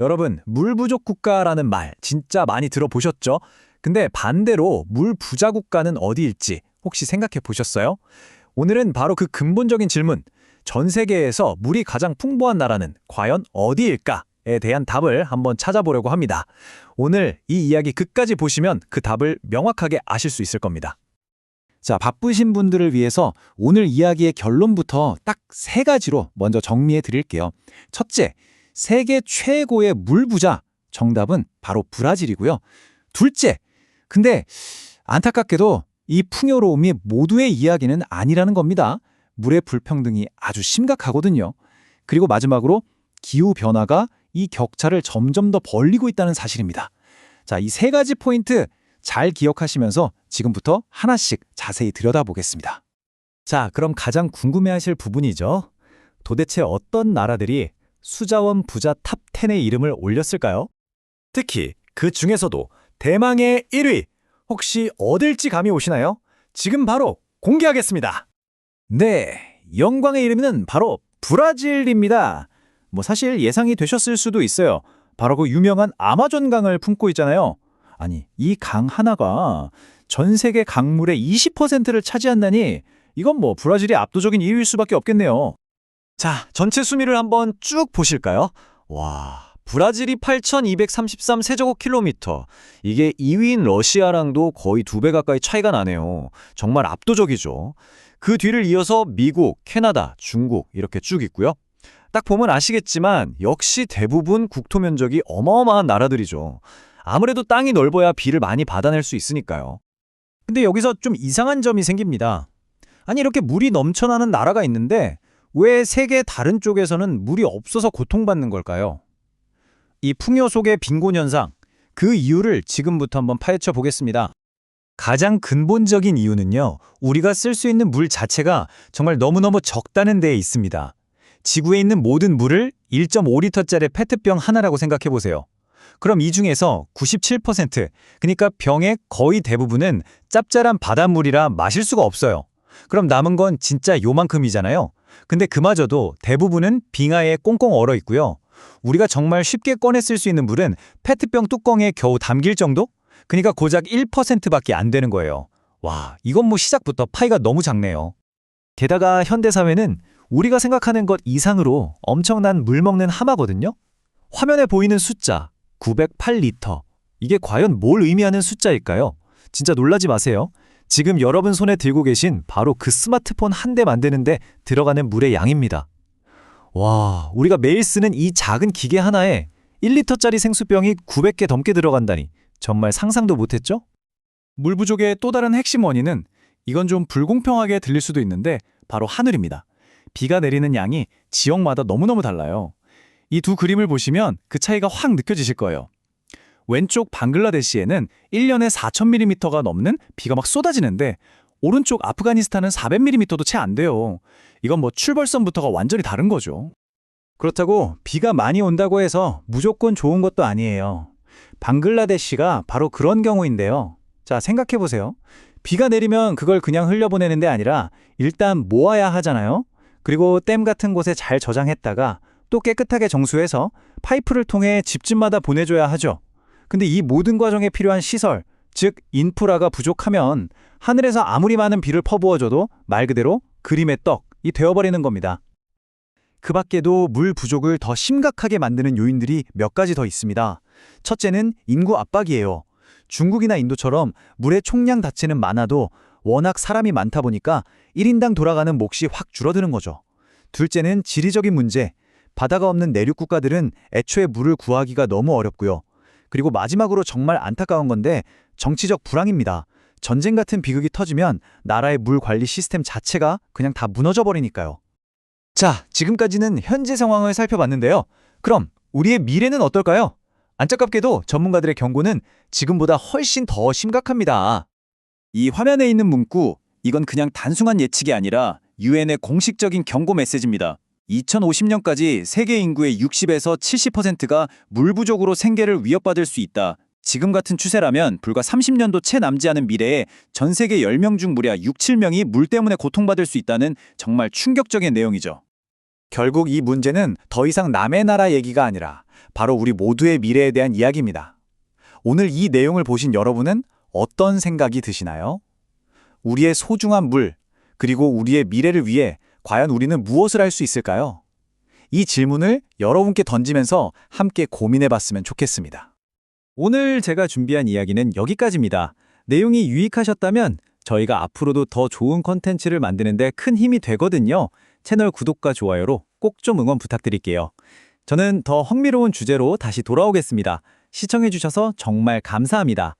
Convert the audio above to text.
여러분, 물 부족 국가라는 말 진짜 많이 들어보셨죠? 근데 반대로 물 부자 국가는 어디일지 혹시 생각해 보셨어요? 오늘은 바로 그 근본적인 질문, 전 세계에서 물이 가장 풍부한 나라는 과연 어디일까에 대한 답을 한번 찾아보려고 합니다. 오늘 이 이야기 끝까지 보시면 그 답을 명확하게 아실 수 있을 겁니다. 자, 바쁘신 분들을 위해서 오늘 이야기의 결론부터 딱 세 가지로 먼저 정리해 드릴게요. 첫째, 세계 최고의 물 부자. 정답은 바로 브라질이고요. 둘째, 근데 안타깝게도 이 풍요로움이 모두의 이야기는 아니라는 겁니다. 물의 불평등이 아주 심각하거든요. 그리고 마지막으로 기후 변화가 이 격차를 점점 더 벌리고 있다는 사실입니다. 자, 이 세 가지 포인트 잘 기억하시면서 지금부터 하나씩 자세히 들여다보겠습니다. 자, 그럼 가장 궁금해하실 부분이죠. 도대체 어떤 나라들이 수자원 부자 탑 10의 이름을 올렸을까요? 특히 그 중에서도 대망의 1위 혹시 어딜지 감이 오시나요? 지금 바로 공개하겠습니다. 네, 영광의 이름은 바로 브라질입니다. 뭐 사실 예상이 되셨을 수도 있어요. 바로 그 유명한 아마존 강을 품고 있잖아요. 아니, 이 강 하나가 전 세계 강물의 20%를 차지한다니 이건 뭐 브라질이 압도적인 2위일 수밖에 없겠네요. 자, 전체 수미를 한번 쭉 보실까요? 와, 브라질이 8,233 세제곱킬로미터. 이게 2위인 러시아랑도 거의 두 배 가까이 차이가 나네요. 정말 압도적이죠. 그 뒤를 이어서 미국, 캐나다, 중국 이렇게 쭉 있고요. 딱 보면 아시겠지만 역시 대부분 국토 면적이 어마어마한 나라들이죠. 아무래도 땅이 넓어야 비를 많이 받아낼 수 있으니까요. 근데 여기서 좀 이상한 점이 생깁니다. 아니 이렇게 물이 넘쳐나는 나라가 있는데 왜 세계 다른 쪽에서는 물이 없어서 고통받는 걸까요? 이 풍요 속의 빈곤 현상, 그 이유를 지금부터 한번 파헤쳐 보겠습니다. 가장 근본적인 이유는요, 우리가 쓸 수 있는 물 자체가 정말 너무너무 적다는 데에 있습니다. 지구에 있는 모든 물을 1.5리터짜리 페트병 하나라고 생각해 보세요. 그럼 이 중에서 97%, 그러니까 병의 거의 대부분은 짭짤한 바닷물이라 마실 수가 없어요. 그럼 남은 건 진짜 요만큼이잖아요. 근데 그마저도 대부분은 빙하에 꽁꽁 얼어 있고요. 우리가 정말 쉽게 꺼내 쓸 수 있는 물은 페트병 뚜껑에 겨우 담길 정도? 그러니까 고작 1%밖에 안 되는 거예요. 와, 이건 뭐 시작부터 파이가 너무 작네요. 게다가 현대사회는 우리가 생각하는 것 이상으로 엄청난 물 먹는 하마거든요. 화면에 보이는 숫자 908리터. 이게 과연 뭘 의미하는 숫자일까요? 진짜 놀라지 마세요. 지금 여러분 손에 들고 계신 바로 그 스마트폰 한 대 만드는데 들어가는 물의 양입니다. 와, 우리가 매일 쓰는 이 작은 기계 하나에 1리터짜리 생수병이 900개 넘게 들어간다니 정말 상상도 못했죠? 물 부족의 또 다른 핵심 원인은 이건 좀 불공평하게 들릴 수도 있는데 바로 하늘입니다. 비가 내리는 양이 지역마다 너무너무 달라요. 이 두 그림을 보시면 그 차이가 확 느껴지실 거예요. 왼쪽 방글라데시에는 1년에 4,000mm가 넘는 비가 막 쏟아지는데 오른쪽 아프가니스탄은 400mm도 채 안 돼요. 이건 뭐 출발선부터가 완전히 다른 거죠. 그렇다고 비가 많이 온다고 해서 무조건 좋은 것도 아니에요. 방글라데시가 바로 그런 경우인데요. 자, 생각해 보세요. 비가 내리면 그걸 그냥 흘려보내는 데 아니라 일단 모아야 하잖아요. 그리고 댐 같은 곳에 잘 저장했다가 또 깨끗하게 정수해서 파이프를 통해 집집마다 보내줘야 하죠. 근데 이 모든 과정에 필요한 시설, 즉 인프라가 부족하면 하늘에서 아무리 많은 비를 퍼부어줘도 말 그대로 그림의 떡이 되어버리는 겁니다. 그 밖에도 물 부족을 더 심각하게 만드는 요인들이 몇 가지 더 있습니다. 첫째는 인구 압박이에요. 중국이나 인도처럼 물의 총량 자체는 많아도 워낙 사람이 많다 보니까 1인당 돌아가는 몫이 확 줄어드는 거죠. 둘째는 지리적인 문제. 바다가 없는 내륙 국가들은 애초에 물을 구하기가 너무 어렵고요. 그리고 마지막으로 정말 안타까운 건데 정치적 불황입니다. 전쟁 같은 비극이 터지면 나라의 물 관리 시스템 자체가 그냥 다 무너져 버리니까요. 자, 지금까지는 현재 상황을 살펴봤는데요. 그럼 우리의 미래는 어떨까요? 안타깝게도 전문가들의 경고는 지금보다 훨씬 더 심각합니다. 이 화면에 있는 문구, 이건 그냥 단순한 예측이 아니라 유엔의 공식적인 경고 메시지입니다. 2050년까지 세계 인구의 60에서 70%가 물 부족으로 생계를 위협받을 수 있다. 지금 같은 추세라면 불과 30년도 채 남지 않은 미래에 전 세계 10명 중 무려 6, 7명이 물 때문에 고통받을 수 있다는 정말 충격적인 내용이죠. 결국 이 문제는 더 이상 남의 나라 얘기가 아니라 바로 우리 모두의 미래에 대한 이야기입니다. 오늘 이 내용을 보신 여러분은 어떤 생각이 드시나요? 우리의 소중한 물, 그리고 우리의 미래를 위해 과연 우리는 무엇을 할 수 있을까요? 이 질문을 여러분께 던지면서 함께 고민해 봤으면 좋겠습니다. 오늘 제가 준비한 이야기는 여기까지입니다. 내용이 유익하셨다면 저희가 앞으로도 더 좋은 컨텐츠를 만드는데 큰 힘이 되거든요. 채널 구독과 좋아요로 꼭 좀 응원 부탁드릴게요. 저는 더 흥미로운 주제로 다시 돌아오겠습니다. 시청해주셔서 정말 감사합니다.